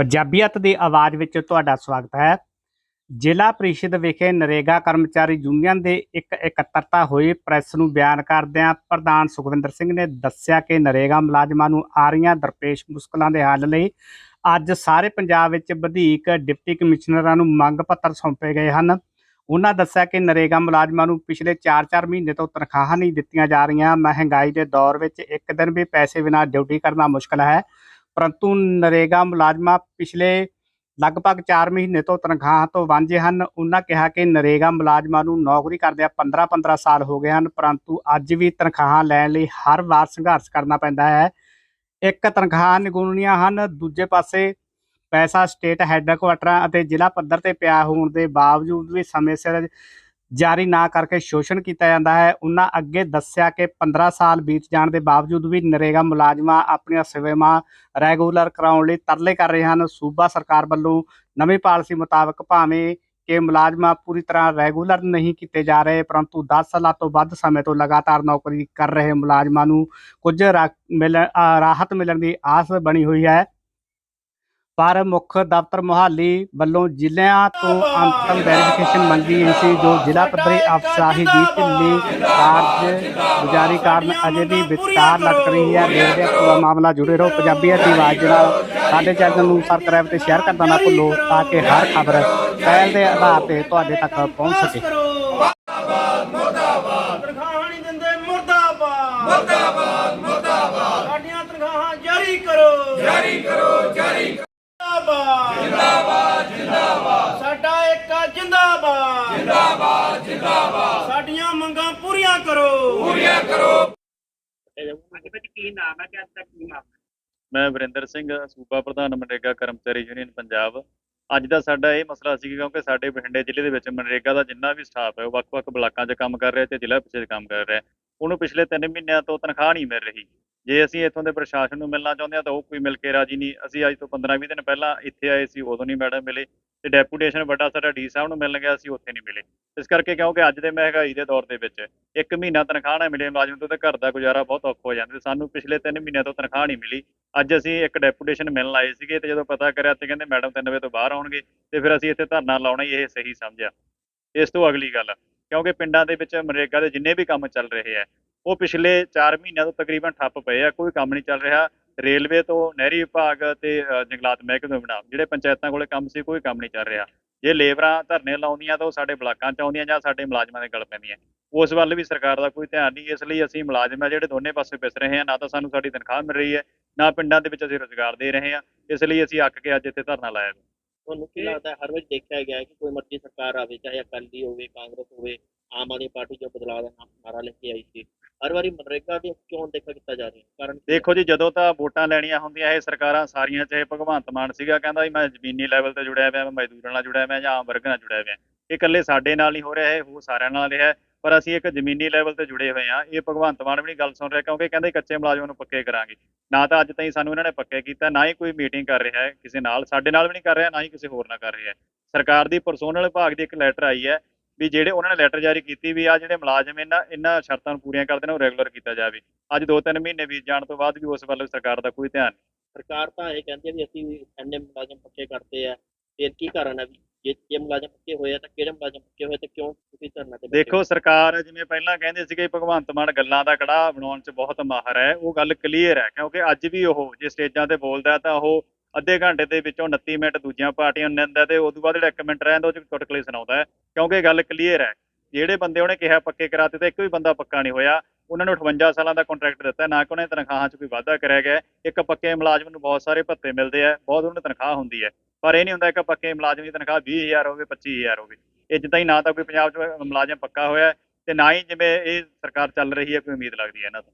ਪੰਜਾਬੀਅਤ ਦੀ ਆਵਾਜ਼ ਵਿੱਚ ਤੁਹਾਡਾ ਸਵਾਗਤ ਹੈ। ਜ਼ਿਲ੍ਹਾ ਪ੍ਰੀਸ਼ਦ ਵਿਖੇ ਨਰੇਗਾ ਕਰਮਚਾਰੀ ਯੂਨੀਅਨ ਦੇ ਇੱਕ ਇਕੱਤਰਤਾ ਹੋਈ ਪ੍ਰੈਸ ਨੂੰ ਬਿਆਨ ਕਰਦਿਆਂ ਪ੍ਰਧਾਨ ਸੁਖਵਿੰਦਰ ਸਿੰਘ ਨੇ ਦੱਸਿਆ ਕਿ ਨਰੇਗਾ ਮੁਲਾਜ਼ਮਾਂ ਨੂੰ ਆ ਰਹੀਆਂ ਦਰਪੇਸ਼ ਮੁਸ਼ਕਲਾਂ ਦੇ ਹੱਲ ਲਈ ਅੱਜ ਸਾਰੇ ਪੰਜਾਬ ਵਿੱਚ ਵਧੀਕ ਡਿਪਟੀ ਕਮਿਸ਼ਨਰਾਂ ਨੂੰ ਮੰਗ ਪੱਤਰ ਸੌਂਪੇ ਗਏ ਹਨ। ਉਹਨਾਂ ਦੱਸਿਆ ਕਿ ਨਰੇਗਾ ਮੁਲਾਜ਼ਮਾਂ ਨੂੰ ਪਿਛਲੇ 4-4 ਮਹੀਨੇ ਤੋਂ ਤਨਖਾਹਾਂ ਨਹੀਂ ਦਿੱਤੀਆਂ ਜਾ ਰਹੀਆਂ। ਮਹਿੰਗਾਈ ਦੇ ਦੌਰ ਵਿੱਚ ਇੱਕ ਦਿਨ ਵੀ ਪੈਸੇ ਬਿਨਾਂ ਡਿਊਟੀ ਕਰਨਾ ਮੁਸ਼ਕਲ ਹੈ। ਪਰੰਤੂ ਨਰੇਗਾ ਮੁਲਾਜ਼ਮਾਂ ਪਿਛਲੇ ਲਗਭਗ 4 ਮਹੀਨੇ ਤੋਂ ਤਨਖਾਹਾਂ ਤੋਂ ਵਾਂਝੇ ਹਨ। ਉਹਨਾਂ ਕਿਹਾ ਕਿ ਨਰੇਗਾ ਮੁਲਾਜ਼ਮਾਂ ਨੂੰ ਨੌਕਰੀ ਕਰਦਿਆਂ 15-15 ਸਾਲ ਹੋ ਗਏ ਹਨ, ਪਰੰਤੂ ਅੱਜ ਵੀ ਤਨਖਾਹਾਂ ਲੈਣ ਲਈ ਹਰ ਵਾਰ ਸੰਘਰਸ਼ ਕਰਨਾ ਪੈਂਦਾ ਹੈ। ਇੱਕ ਤਨਖਾਹ ਨਿਗੁਣੀਆਂ ਹਨ, ਦੂਜੇ ਪਾਸੇ ਪੈਸਾ ਸਟੇਟ ਹੈੱਡਕੁਆਟਰਾਂ ਅਤੇ ਜ਼ਿਲ੍ਹਾ ਪੱਧਰ ਤੇ ਪਿਆ ਹੋਣ ਦੇ ਬਾਵਜੂਦ ਵੀ ਸਮੇਂ ਸਿਰ ਜਾਰੀ ਨਾ ਕਰਕੇ ਸ਼ੋਸ਼ਣ ਕੀਤਾ ਜਾਂਦਾ ਹੈ। ਉਹਨਾਂ ਅੱਗੇ ਦੱਸਿਆ ਕਿ 15 ਸਾਲ ਬੀਤ ਜਾਣ ਦੇ ਬਾਵਜੂਦ ਵੀ ਨਰੇਗਾ ਮੁਲਾਜ਼ਮਾਂ ਆਪਣੀਆਂ ਸੇਵਾਵਾਂ ਰੈਗੂਲਰ ਕਰਾਉਣ ਲਈ ਤਰਲੇ ਕਰ ਰਹੇ ਹਨ। ਸੂਬਾ ਸਰਕਾਰ ਵੱਲੋਂ ਨਵੀਂ ਪਾਲਿਸੀ ਮੁਤਾਬਕ ਭਾਵੇਂ ਕਿ ਮੁਲਾਜ਼ਮਾਂ ਪੂਰੀ ਤਰ੍ਹਾਂ ਰੈਗੂਲਰ ਨਹੀਂ ਕੀਤੇ ਜਾ ਰਹੇ, ਪਰੰਤੂ 10 ਸਾਲਾਂ ਤੋਂ ਵੱਧ ਸਮੇਂ ਤੋਂ ਲਗਾਤਾਰ ਨੌਕਰੀ ਕਰ ਰਹੇ ਮੁਲਾਜ਼ਮਾਂ ਨੂੰ ਕੁਝ ਰਾਹਤ ਮਿਲਣ ਦੀ ਆਸ ਬਣੀ ਹੋਈ ਹੈ। ਪਰ ਮੁੱਖ ਦਫ਼ਤਰ ਮੁਹਾਲੀ ਵੱਲੋਂ ਜ਼ਿਲ੍ਹਿਆਂ ਤੋਂ ਅੰਤਮ ਵੈਰੀਫਿਕੇਸ਼ਨ ਮੰਗੀ ਗਈ ਸੀ ਜੋ ਜ਼ਿਲ੍ਹਾ ਪੱਧਰੀ ਅਫਸਰਾਹੀ ਦੀ ਢਿੱਲੀ ਕਾਰਜ ਗੁਜ਼ਾਰੀ ਕਾਰਨ ਅਜੇ ਵੀ ਵਿਚਕਾਰ ਲਟਕ ਰਹੀ ਹੈ। ਦੇਖਦੇ ਪੂਰਾ ਮਾਮਲਾ ਜੁੜੇ ਰਹੋ। ਪੰਜਾਬੀ ਦੀ ਆਵਾਜ਼ ਨਾਲ ਸਾਡੇ ਚੈਨਲ ਨੂੰ ਸਬਸਕ੍ਰਾਈਬ ਤੇ ਸ਼ੇਅਰ ਕਰਨਾ ਨਾ ਭੁੱਲੋ ਤਾਂ ਕਿ ਹਰ ਖਬਰ ਪਹਿਲ ਦੇ ਆਧਾਰ ਤੇ ਤੁਹਾਡੇ ਤੱਕ ਪਹੁੰਚ ਸਕੇ। ਤਨਖਾਹਾਂ ਨਹੀਂ ਦਿੰਦੇ ਮੁਰਦਾਬਾਦ। ਮੁਰਦਾਬਾਦ ਮੁਰਦਾਬਾਦ। ਸਾਡੀਆਂ ਤਨਖਾਹਾਂ ਜਾਰੀ ਕਰੋ। ਜਾਰੀ ਕਰੋ ਜਾਰੀ ਜਿੰਦਾਬਾਦ ਜਿੰਦਾਬਾਦ ਜਿੰਦਾਬਾਦ ਸਾਡਾ ਏਕਾ ਜਿੰਦਾਬਾਦ ਜਿੰਦਾਬਾਦ। ਜਿੰਦਾਬਾਦ ਸਾਡੀਆਂ ਮੰਗਾਂ ਪੂਰੀਆਂ ਕਰੋ। ਪੂਰੀਆਂ ਕੀ ਨਾਮ ਹੈ ਕਿ ਅੱਜ ਤੱਕ ਕੀ ਨਾਮ ਮੈਂ ਵਰਿੰਦਰ ਸਿੰਘ ਸੂਬਾ ਪ੍ਰਧਾਨ ਮਨਰੇਗਾ ਕਰਮਚਾਰੀ ਯੂਨੀਅਨ ਪੰਜਾਬ। ਅੱਜ ਦਾ ਸਾਡਾ ਇਹ ਮਸਲਾ ਸੀ ਕਿਉਂਕਿ ਸਾਡੇ ਬਠਿੰਡੇ ਜ਼ਿਲ੍ਹੇ ਦੇ ਵਿੱਚ ਮਨਰੇਗਾ ਦਾ ਜਿੰਨਾ ਵੀ ਸਟਾਫ ਹੈ ਉਹ ਵੱਖ-ਵੱਖ ਬਲਾਕਾਂ 'ਚ ਕੰਮ ਕਰ ਰਿਹਾ ਤੇ ਜ਼ਿਲ੍ਹਾ ਪਿਛੇ ਕੰਮ ਕਰ ਰਿਹਾ। ਉਹਨੂੰ ਪਿਛਲੇ 3 ਮਹੀਨਿਆਂ ਤੋਂ ਤਨਖਾਹ ਨਹੀਂ ਮਿਲ ਰਹੀ। ਜੇ ਅਸੀਂ ਇੱਥੋਂ ਦੇ ਪ੍ਰਸ਼ਾਸਨ ਨੂੰ ਮਿਲਣਾ ਚਾਹੁੰਦੇ ਹਾਂ ਤਾਂ ਉਹ ਕੋਈ ਮਿਲ ਕੇ ਰਾਜੀ ਨਹੀਂ। ਅਸੀਂ ਅੱਜ ਤੋਂ 15-20 ਦਿਨ ਪਹਿਲਾਂ ਇੱਥੇ ਆਏ ਸੀ ਉਦੋਂ ਨਹੀਂ ਮੈਡਮ ਮਿਲੇ। ਤੇ ਡੈਪੂਟੇਸ਼ਨ ਵੱਡਾ ਸਾਡਾ ਡੀ ਸਾਹਿਬ ਨੂੰ ਮਿਲਣ ਗਿਆ ਸੀ ਉੱਥੇ ਨਹੀਂ ਮਿਲੇ। ਇਸ ਕਰਕੇ ਕਿਉਂਕਿ ਅੱਜ ਦੇ ਮਹਿੰਗਾਈ ਦੇ ਦੌਰ ਦੇ ਵਿੱਚ ਇੱਕ ਮਹੀਨਾ ਤਨਖਾਹ ਨਾ ਮਿਲੇ, ਮੁਲਾਜ਼ਮ ਤੋਂ ਤੇ ਘਰ ਦਾ ਗੁਜ਼ਾਰਾ ਬਹੁਤ ਔਖਾ ਹੋ ਜਾਂਦਾ ਸਾਨੂੰ ਪਿਛਲੇ 3 ਮਹੀਨਿਆਂ ਤੋਂ ਤਨਖਾਹ ਨਹੀਂ ਮਿਲੀ। ਅੱਜ ਅਸੀਂ ਇੱਕ ਡੈਪੂਟੇਸ਼ਨ ਮਿਲਣ ਆਏ ਸੀਗੇ ਤੇ ਜਦੋਂ ਪਤਾ ਕਰਿਆ ਤੇ ਕਹਿੰਦੇ ਮੈਡਮ 3 ਵਜੇ ਤੋਂ ਬਾਹਰ ਆਉਣਗੇ ਤੇ ਫਿਰ ਅਸੀਂ ਇੱਥੇ ਧਰਨਾ ਲਾਉਣਾ ਹੀ, ਇਹ ਸਹੀ ਸਮਝਿਆ। ਇਸ ਤੋਂ ਅਗਲੀ ਗੱਲ, ਕਿਉਂਕਿ ਪਿੰਡਾਂ ਦੇ ਵਿੱਚ ਮਨਰੇਗਾ ਦੇ ਜਿੰਨੇ ਵੀ ਕੰਮ ਚੱਲ ਰਹੇ ਆ, ਉਹ ਪਿਛਲੇ 4 ਮਹੀਨਿਆਂ ਤੋਂ ਤਕਰੀਬਨ ਠੱਪ ਪਏ ਆ, ਕੋਈ ਕੰਮ ਨਹੀਂ ਚੱਲ ਰਿਹਾ। ਰੇਲਵੇ ਤੋਂ ਨਹਿਰੀ ਵਿਭਾਗ ਤੇ ਜੰਗਲਾਤ ਮਹਿਕਮੇ ਤੋਂ ਬਿਨਾਂ ਜਿਹੜੇ ਪੰਚਾਇਤਾਂ ਕੋਲੇ ਕੰਮ ਸੀ, ਕੋਈ ਕੰਮ ਨਹੀਂ ਚੱਲ ਰਿਹਾ। ਜੇ ਲੇਬਰਾਂ ਧਰਨੇ ਲਾਉਂਦੀਆਂ ਤਾਂ ਉਹ ਸਾਡੇ ਬਲਾਕਾਂ 'ਚ ਆਉਂਦੀਆਂ ਜਾਂ ਸਾਡੇ ਮੁਲਾਜ਼ਮਾਂ ਦੇ ਗਲ ਪੈਂਦੀਆਂ। ਉਸ ਵੱਲ ਵੀ ਸਰਕਾਰ ਦਾ ਕੋਈ ਧਿਆਨ ਨਹੀਂ, ਇਸ ਲਈ ਅਸੀਂ ਮੁਲਾਜ਼ਮ ਆ ਜਿਹੜੇ ਦੋਨੇ ਪਾਸੇ ਪਿਸ ਰਹੇ ਆ ਨਾ ਤਾਂ ਸਾਨੂੰ ਸਾਡੀ ਤਨਖਾਹ ਮਿਲ ਰਹੀ ਹੈ, ਨਾ ਪਿੰਡਾਂ ਦੇ ਵਿੱਚ ਅਸੀਂ ਰੋਜ਼ਗਾਰ ਦੇ ਰਹੇ ਆ ਇਸ ਲਈ ਅਸੀਂ ਅੱਕ ਕੇ ਅੱਜ ਇੱਥੇ ਧਰਨਾ ਲਾਇਆ ਤੁਹਾਨੂੰ ਕੀ ਲੱਗਦਾ, ਹਰ ਵਾਰ ਦੇਖਿਆ ਗਿਆ ਕਿ ਕੋਈ ਮਰਜ਼ੀ ਸਰਕਾਰ ਆਵੇ, ਚਾਹੇ ਅਕਾਲੀ ਹੋਵੇ, ਕਾਂਗਰਸ ਹੋਵੇ, ਆਮ ਆਦਮੀ ਪਾਰਟੀ ਜੋ ਬਦਲਾਅ ਦਾ ਨਾਰਾ ਲੈ ਕੇ ਆਈ ਸੀ। ਹਰ ਵਾਰੀ ਮਨਰੇਗਾ ਦੇ ਕਿਉਂ ਦੇਖਾ ਕੀਤਾ ਜਾ ਰਿਹਾ ਕਾਰਨ ਦੇਖੋ ਜੀ, ਜਦੋਂ ਤਾਂ ਵੋਟਾਂ ਲੈਣੀਆਂ ਹੁੰਦੀਆਂ, ਇਹ ਸਰਕਾਰਾਂ ਸਾਰੀਆਂ ਚਾਹੇ ਭਗਵੰਤ ਮਾਨ ਸੀਗਾ, ਕਹਿੰਦਾ ਵੀ ਮੈਂ ਜ਼ਮੀਨੀ ਲੈਵਲ ਤੇ ਜੁੜਿਆ ਹੋਇਆ ਮੈਂ ਮਜ਼ਦੂਰਾਂ ਨਾਲ ਜੁੜਿਆ ਹੋਇਆ ਜਾਂ ਆਮ ਵਰਗ ਨਾਲ ਜੁੜਿਆ ਹੋਇਆ ਇਹ ਇਕੱਲੇ ਸਾਡੇ ਨਾਲ ਨਹੀਂ ਹੋ ਰਿਹਾ, ਇਹ ਹੋ ਸਾਰਿਆਂ ਨਾਲ ਰਿਹਾ। ਪਰ ਅਸੀਂ ਇੱਕ ਜ਼ਮੀਨੀ ਲੈਵਲ ਤੇ ਜੁੜੇ ਹੋਏ ਆ ਇਹ ਭਗਵੰਤ ਮਾਨ ਵੀ ਨਹੀਂ ਗੱਲ ਸੁਣ ਰਿਹਾ, ਕਿਉਂਕਿ ਕਹਿੰਦੇ ਕੱਚੇ ਮੁਲਾਜ਼ਮਾਂ ਨੂੰ ਪੱਕੇ ਕਰਾਂਗੇ। ਨਾ ਤਾਂ ਅੱਜ ਤਾਈਂ ਸਾਨੂੰ ਇਹਨਾਂ ਨੇ ਪੱਕੇ ਕੀਤਾ, ਨਾ ਹੀ ਕੋਈ ਮੀਟਿੰਗ ਕਰ ਰਿਹਾ ਹੈ, ਕਿਸੇ ਨਾਲ, ਸਾਡੇ ਨਾਲ ਵੀ ਨਹੀਂ ਕਰ ਰਿਹਾ, ਨਾ ਹੀ ਕਿਸੇ ਹੋਰ ਨਾਲ ਕਰ ਰਿਹਾ ਸਰਕਾਰ ਦੀ ਪਰਸੋਨਲ ਵਿਭਾਗ ਦੀ ਇੱਕ ਲੈਟਰ ਆਈ ਹੈ ਵੀ ਜਿਹੜੇ ਉਹਨਾਂ ਨੇ ਲੈਟਰ ਜਾਰੀ ਕੀਤੀ ਵੀ ਆ ਜਿਹੜੇ ਮੁਲਾਜ਼ਮ ਇਹਨਾਂ ਇਹਨਾਂ ਸ਼ਰਤਾਂ ਨੂੰ ਪੂਰੀਆਂ ਕਰਦੇ ਨੇ ਉਹ ਰੈਗੂਲਰ ਕੀਤਾ ਜਾਵੇ ਅੱਜ 2-3 ਮਹੀਨੇ ਬੀਤ ਜਾਣ ਤੋਂ ਬਾਅਦ ਵੀ ਉਸ ਵੱਲ ਸਰਕਾਰ ਦਾ ਕੋਈ ਧਿਆਨ ਨਹੀਂ ਸਰਕਾਰ ਤਾਂ ਇਹ ਕਹਿੰਦੀ ਹੈ ਵੀ ਅਸੀਂ ਐਨੇ ਮੁਲਾਜ਼ਮ ਪੱਕੇ ਕਰਤੇ ਆ ਫਿਰ ਕੀ ਕਾਰਨ ਹੈ ਵੀ ਜੇ ਜੇ ਮੁਲਾਜ਼ਮ ਪੱਕੇ ਹੋਏ ਆ ਤਾਂ ਕਿਹੜੇ ਮੁਲਾਜ਼ਮ ਪੱਕੇ ਹੋਏ ਤੇ ਕਿਉਂ ਤੁਸੀਂ ਧਰਨਾ ਤੇ? ਦੇਖੋ ਸਰਕਾਰ ਜਿਵੇਂ ਪਹਿਲਾਂ ਕਹਿੰਦੇ ਸੀਗੇ ਭਗਵੰਤ ਮਾਨ ਗੱਲਾਂ ਦਾ ਕੜਾ ਬਣਾਉਣ 'ਚ ਬਹੁਤ ਮਾਹਰ ਹੈ ਉਹ ਗੱਲ ਕਲੀਅਰ ਹੈ ਕਿਉਂਕਿ ਅੱਜ ਵੀ ਉਹ ਜੇ ਸਟੇਜਾਂ ਤੇ ਬੋਲਦਾ ਤਾਂ ਉਹ ਅੱਧੇ ਘੰਟੇ ਦੇ ਵਿੱਚੋਂ 29 ਮਿੰਟ ਦੂਜੀਆਂ ਪਾਰਟੀਆਂ ਨੂੰ ਦਿੰਦਾ ਤੇ ਉਸ ਤੋਂ ਬਾਅਦ ਜਿਹੜਾ 1 ਮਿੰਟ ਰਹਿੰਦਾ ਉਹ 'ਚ ਚੁਟਕਲੇ ਸੁਣਾਉਂਦਾ ਹੈ। ਕਿਉਂਕਿ ਗੱਲ ਕਲੀਅਰ ਹੈ। ਜਿਹੜੇ ਬੰਦੇ ਉਹਨੇ ਕਿਹਾ ਪੱਕੇ ਕਰਾਤੇ ਤਾਂ ਇੱਕ ਵੀ ਬੰਦਾ ਪੱਕਾ ਨਹੀਂ ਹੋਇਆ। ਉਹਨਾਂ ਨੂੰ 58 ਸਾਲਾਂ ਦਾ ਕੰਟਰੈਕਟ ਦਿੱਤਾ। ਨਾ ਕਿ ਉਹਨਾਂ ਦੀ ਤਨਖਾਹਾਂ 'ਚ ਕੋਈ ਵਾਧਾ ਕਰਿਆ ਗਿਆ। ਇੱਕ ਪੱਕੇ ਮੁਲਾਜ਼ਮ ਨੂੰ ਬਹੁਤ ਸਾਰੇ ਭੱਤੇ ਮਿਲਦੇ ਆ। ਬਹੁਤ ਉਹਨਾਂ ਨੂੰ ਤਨਖਾਹ ਹੁੰਦੀ ਹੈ। ਪਰ ਇਹ ਨਹੀਂ ਹੁੰਦਾ ਕਿ ਪੱਕੇ ਮੁਲਾਜ਼ਮ ਦੀ ਤਨਖਾਹ 20000 ਹੋਵੇ 25000 ਹੋਵੇ। ਇਹ ਜਿੱਦਾਂ ਹੀ ਨਾ ਤਾਂ ਕੋਈ ਪੰਜਾਬ 'ਚ ਮੁਲਾਜ਼ਮ ਪੱਕਾ ਹੋਇਆ ਹੈ, ਤੇ ਨਾ ਹੀ ਜਿਵੇਂ ਇਹ ਸਰਕਾਰ ਚੱਲ ਰਹੀ ਹੈ ਕੋਈ ਉਮੀਦ ਲੱਗਦੀ ਹੈ ਇਹਨਾਂ ਤੋਂ।